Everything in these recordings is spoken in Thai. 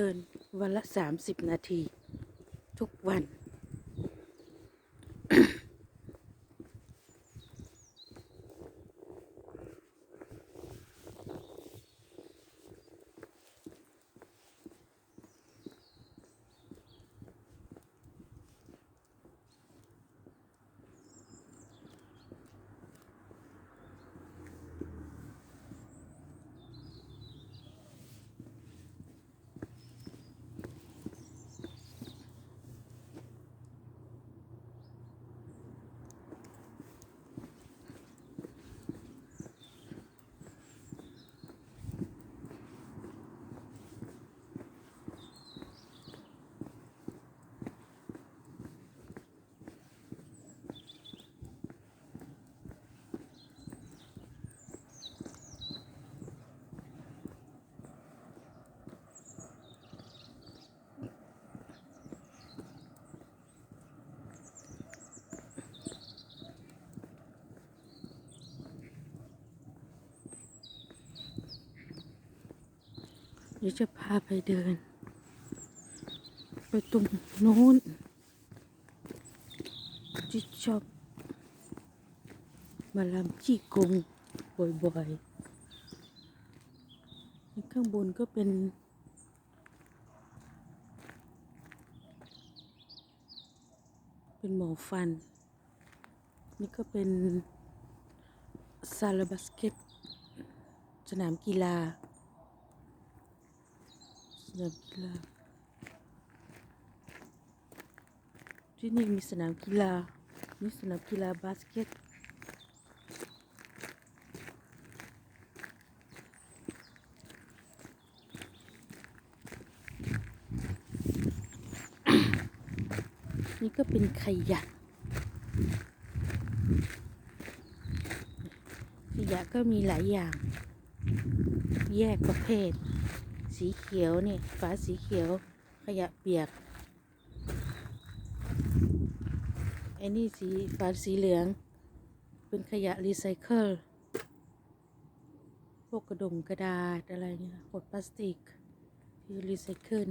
เดินวันละ 30 นาที ทุกวัน เดี๋ยวจะพาไปเดิน ไปตรงโน้นที่ชอบมาลำจี้กงบ่อยๆ ข้างบนก็เป็น เป็นหมอฟัน นี่ก็เป็นซาลาบาสเกตสนามกีฬา สนามกีฬาที่นี่มีสนามกีฬา มีสนามกีฬาบาสเกต นี่ก็เป็นขยะ ขยะก็มีหลายอย่าง แยกประเภท ขียวนี่ฝาสีเขียว ขยะเปียกไอ้นี่สีฝาสีเหลือง เป็นขยะรีไซเคิลพวกกระดงกระดาษอะไรเนี่ยขวดพลาสติกที่รีไซเคิล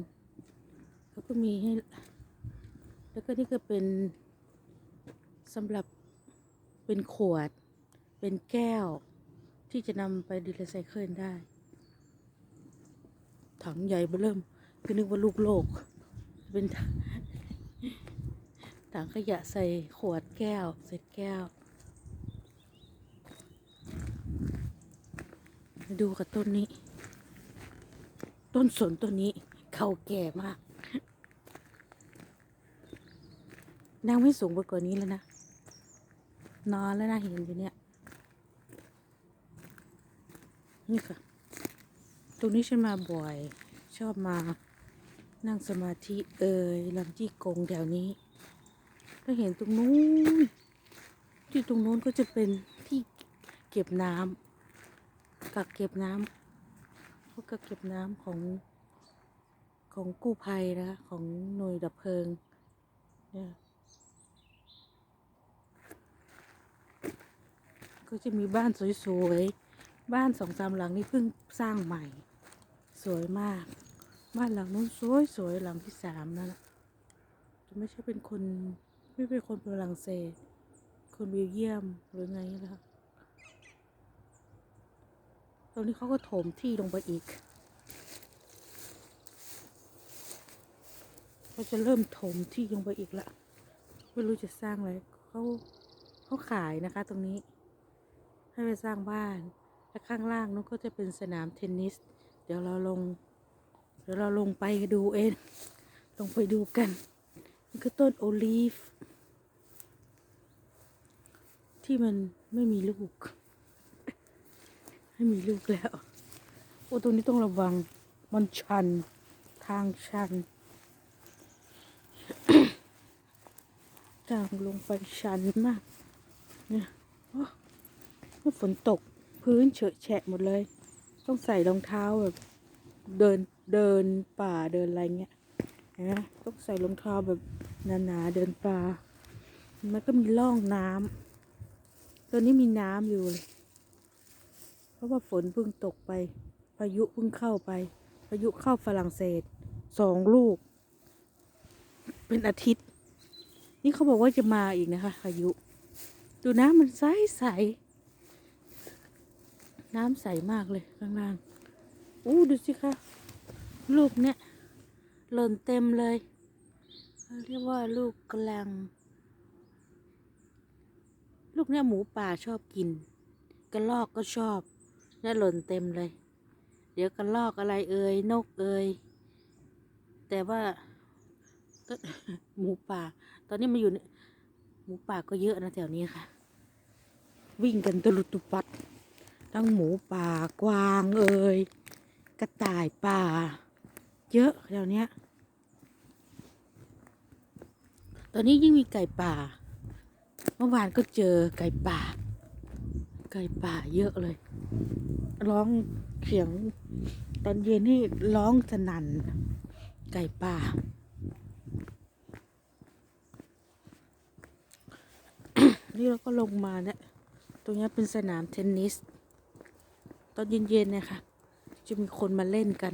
เขาก็มีให้ แล้วก็นี่ก็เป็นสำหรับเป็นขวด เป็นแก้วที่จะนำไปรีไซเคิลได้ ถังใหญ่เบ้อเริ่มคือนึกว่าลูกโลก เป็นถังถังขยะใส่ขวดแก้วใส่แก้วมาดูกับต้นนี้ ต้นสนต้นนี้เก่าแก่มาก นางไม่สูงไปกว่านี้แล้วนะ นอนแล้วนะเห็นอยู่เนี่ย นี่ค่ะ ตรงนี้ฉันมาบ่อย ชอบมานั่งสมาธิเอ่ยลำจี้กงแถวนี้ก็เห็นตรงนู้นที่ตรงนู้นก็จะเป็นที่เก็บน้ำกักเก็บน้ำพวกกักเก็บน้ำของของกู้ภัยนะของหน่วยดับเพลิงเนี่ยก็จะมีบ้านสวยๆ บ้านสองสามหลังนี่เพิ่งสร้างใหม่ วยมาก บ้านหลังนู้นสวยสวยๆหลังที่สามนั่นแหละจะไม่ใช่เป็นคนไม่เป็นคนฝรั่งเศส คนเบลเยียมหรือไงนะคะตรงนี้เขาก็ถมที่ลงไปอีกเขาจะเริ่มถมที่ลงไปอีกละไม่รู้จะสร้างอะไรเขาเขาขายนะคะตรงนี้ ให้ไปสร้างบ้านและข้างล่างนู้นก็จะเป็นสนามเทนนิส เดี๋ยวเราลง เดี๋ยวเราลงไปดูเอง ลงไปดูกันนี่ก็ต้นโอลีฟ ที่มันไม่มีลูก ไม่มีลูกแล้ว โอ้ตรงนี้ต้องระวัง มันชัน ทางชัน ทางลงไปชันมาก เนี่ยโอ้ฝนตกพื้นเฉอะแฉะหมดเลย ต้องใส่รองเท้าแบบเดินเดินป่าเดินอะไรเงี้ยเห็นไหมต้องใส่รองเท้าแบบหนาๆเดินป่า มันก็มีร่องน้ำตอนนี้มีน้ำอยู่เลยเพราะว่าฝนเพิ่งตกไป พายุเพิ่งเข้าไป พายุเข้าฝรั่งเศสสองลูก เป็นอาทิตย์ นี่เขาบอกว่าจะมาอีกนะคะพายุ ดูน้ำมันใสใส น้ำใสมากเลยข้างล่างอู้ดูสิคะลูกเนี่ยหล่นเต็มเลยเรียกว่าลูกกลัง ลูกเนี่ยหมูป่าชอบกิน กระลอกก็ชอบเนี่ยหล่นเต็มเลย เดี๋ยวกระลอกอะไรเอ่ยนกเอ่ยแต่ว่าก็หมูป่า ตอนนี้มาอยู่เนี่ยหมูป่าก็เยอะนะแถวนี้ค่ะ วิ่งกันตลุตุปัด ทั้งหมูป่ากวางเอ่ยกระต่ายป่า เยอะแถวนี้ตอนนี้ยิ่งมีไก่ป่า เมื่อวานก็เจอไก่ป่า ไก่ป่าเยอะเลย ร้องเสียงตอนเย็นนี่ร้องสนั่น ไก่ป่า นี่เราก็ลงมาเนี่ย ตรงนี้เป็นสนามเทนนิส ตอนเย็นๆเนะคะจะมีคนมาเล่นกัน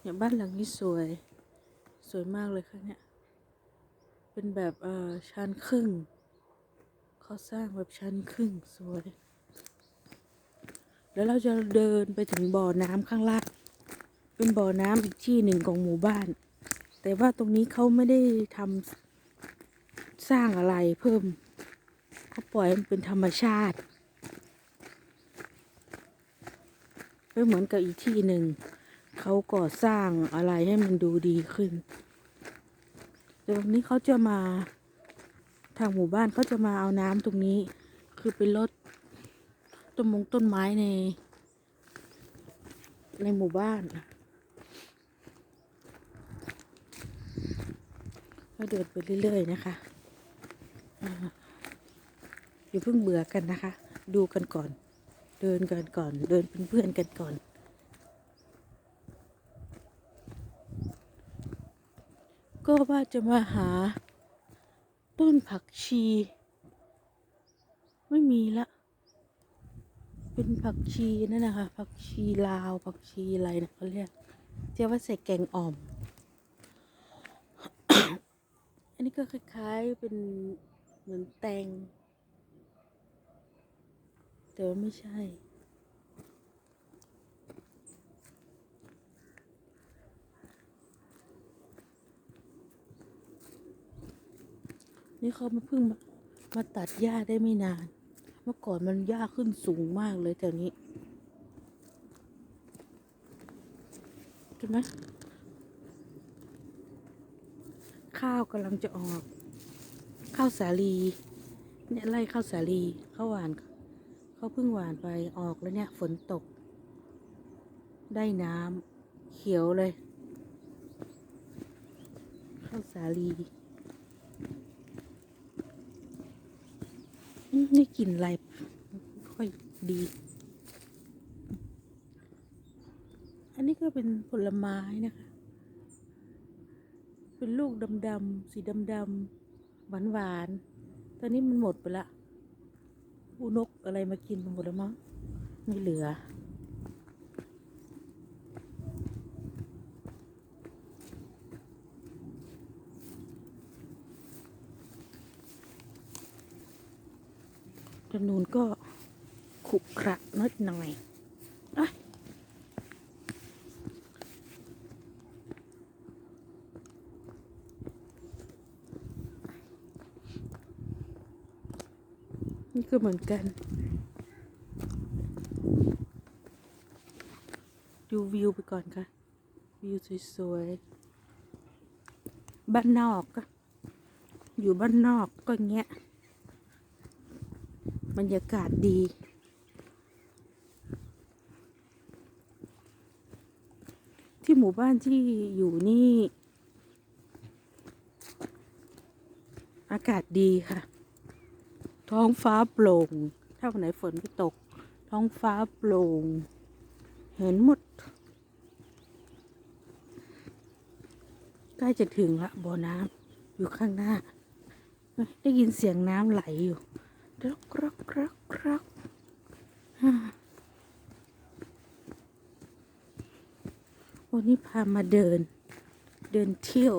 เนี่ยบ้านหลังนี้สวย สวยมากเลยค่ะเนี่ย เป็นแบบเอ่อชั้นครึ่งเขาสร้างแบบชั้นครึ่งสวย แล้วเราจะเดินไปถึงบ่อน้ำข้างล่างเป็นบ่อน้ำอีกที่หนึ่งของหมู่บ้าน แต่ว่าตรงนี้เขาไม่ได้ทำสร้างอะไรเพิ่มเขาปล่อยให้มันเป็นธรรมชาติ ไม่เหมือนกับอีกที่หนึ่ง เขาก่อสร้างอะไรให้มันดูดีขึ้นแต่ตรงนี้เขาจะมาทางหมู่บ้านเขาจะมาเอาน้ำตรงนี้ คือไปลดต้นมงต้นไม้ใน ในหมู่บ้านก็เดินไปเรื่อยๆนะคะอ่าอย่าเพิ่งเบื่อกันนะคะ ดูกันก่อน เดินกันก่อน เดินเป็นเพื่อนกันก่อนก็ว่าจะมาหา ต้นผักชี ไม่มีละ เป็นผักชีนั่นนะคะผักชีลาวผักชีอะไรนะเขาเรียกเรียกว่าใส่แกงอ่อม อันนี้ก็คล้ายๆเป็นเหมือนแตง แต่ว่าไม่ใช่ นี่เขามาเพิ่งมามาตัดหญ้าได้ไม่นาน เมื่อก่อนมันหญ้าขึ้นสูงมากเลยแถวนี้เห็นไหมข้าวกำลังจะออก ข้าวสาลี เนี่ยไล่ข้าวสาลีข้าวหวานเขาเพิ่งหวานไปออกแล้วเนี่ย ฝนตก ได้น้ำเขียวเลยข้าวสาลีนี่กลิ่นอะไรค่อยดี อันนี้ก็เป็นผลไม้นะคะ เป็นลูกดำๆสีดำๆหวานๆ ตอนนี้มันหมดไปละ อูนกอะไรมากินไปหมดแล้วมั้งไม่เหลือ ถนนก็ขรุขระนิดหน่อยอะนี่ก็ เหมือนกัน ดูวิวไปก่อนค่ะ วิวสวยๆ บ้านนอกก็อยู่บ้านนอกก็เงี้ย บรรยากาศดีที่หมู่บ้านที่อยู่นี่ อากาศดีค่ะ ท้องฟ้าโปร่ง ถ้าวันไหนฝนไม่ตก ท้องฟ้าโปร่ง เห็นหมด ใกล้จะถึงละบ่อน้ำอยู่ข้างหน้า ได้ยินเสียงน้ำไหลอยู่รอกรอกรอกรอกวันนี้พามาเดิน เดินเที่ยว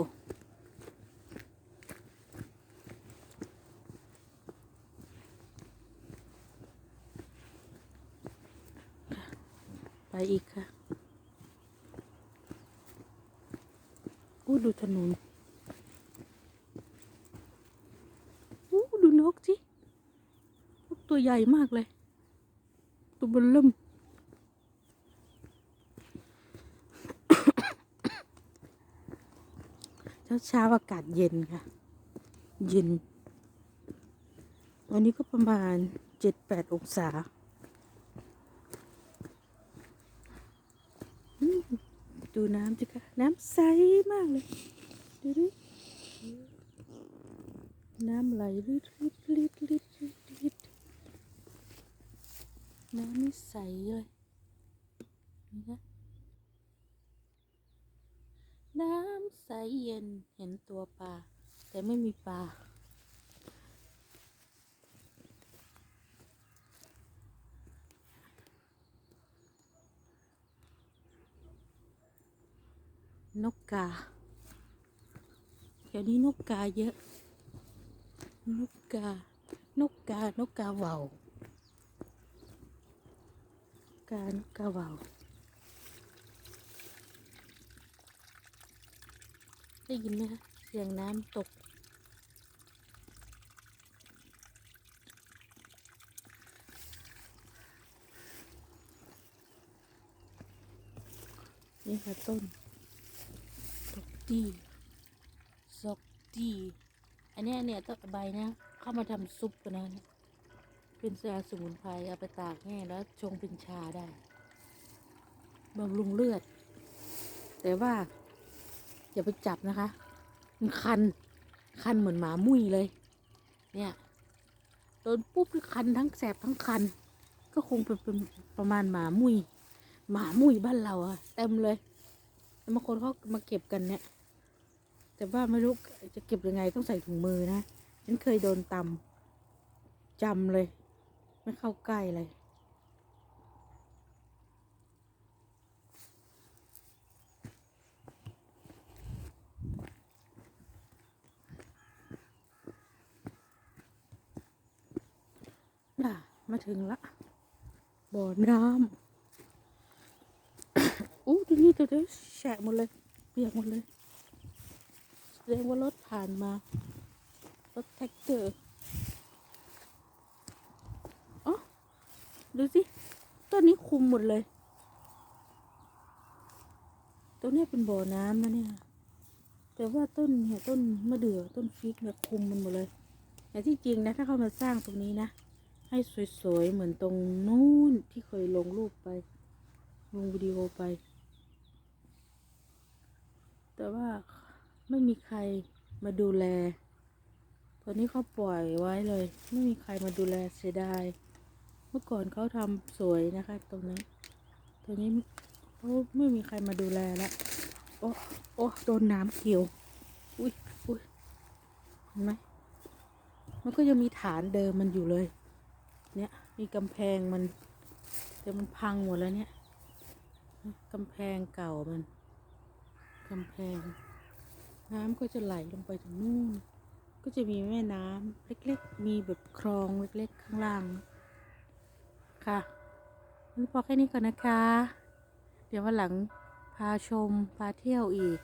ไปอีกค่ะอู้ดูถนนอู้ดูนกสินกตัวใหญ่มากเลย ตัวบนเริ่มเช้าเช้าอากาศเย็นค่ะ เย็น วันนี้ก็ประมาณเจ็ดแปดองศาอืม ดูน้ำสิคะ น้ำใสมากเลย ดูดิ น้ำไหลลิดลิดลิดลิดลิดน้ำนี่ใสเลย นี่นะ น้ำใสเย็นเห็นตัวปลา แต่ไม่มีปลา นกกาเดี๋ยวนี้นกกาเยอะ นกกา นกกา นกกาเหว่าวกานกกาเหว่าวได้ยินไหมคะเสียงน้ำตก นี่ค่ะต้น ตีซอกตีอันนี้เนี่ยต้นใบนะเข้ามาทำซุปกันนะเป็นยาสมุนไพรเอาไปตากแห้งแล้วชงเป็นชาได้บำรุงเลือด แต่ว่า อย่าไปจับนะคะ มันคัน คันเหมือนหมามุ้ยเลย เนี่ยโดนปุ๊บคือคันทั้งแสบทั้งคัน ก็คงเป็นเป็นประมาณหมามุ้ยหมามุ้ยบ้านเราอะเต็มเลย แล้วบางคนเขามาเก็บกันเนี่ย แต่ว่าไม่รู้จะเก็บยังไงต้องใส่ถุงมือนะ ฉันเคยโดนตำจำเลย ไม่เข้าใกล้เลยน่ะ มาถึงละบ่อน้ำ นี่ตัวเดียวแฉะหมดเลยเปียกหมดเลยแสดงว่ารถผ่านมารถแท็กเตอร์อ๋อดูสิต้นนี้คุมหมดเลยต้นนี้เป็นบ่อน้ำนะเนี่ยแต่ว่าต้นเนี่ยต้นมะเดื่อต้นฟิกเนี่ยคุมมันหมดเลยแต่ที่จริงนะถ้าเขามาสร้างตรงนี้นะ ให้สวยๆ เหมือนตรงนู้นที่เคยลงรูปไป ลงวิดีโอไป แต่ว่าไม่มีใครมาดูแล ตอนนี้เขาปล่อยไว้เลย ไม่มีใครมาดูแลเสียดาย เมื่อก่อนเขาทำสวยนะคะ ตรงนี้ตอนนี้เขาไม่มีใครมาดูแลแล้วโอ้โอ้โดนน้ำเกี่ยว อุ้ยอุ้ยเห็นไหมมันก็ยังมีฐานเดิมมันอยู่เลย เนี่ย มีกำแพงมัน แต่มันพังหมดแล้วเนี่ยกำแพงเก่ามัน กำแพง น้ำก็จะไหลลงไปถึงนู่น ก็จะมีแม่น้ำเล็กๆ มีแบบคลองเล็กๆ ข้างล่าง ค่ะงั้นพอแค่นี้ก่อนนะคะ เดี๋ยววันหลังพาชม พาเที่ยวอีก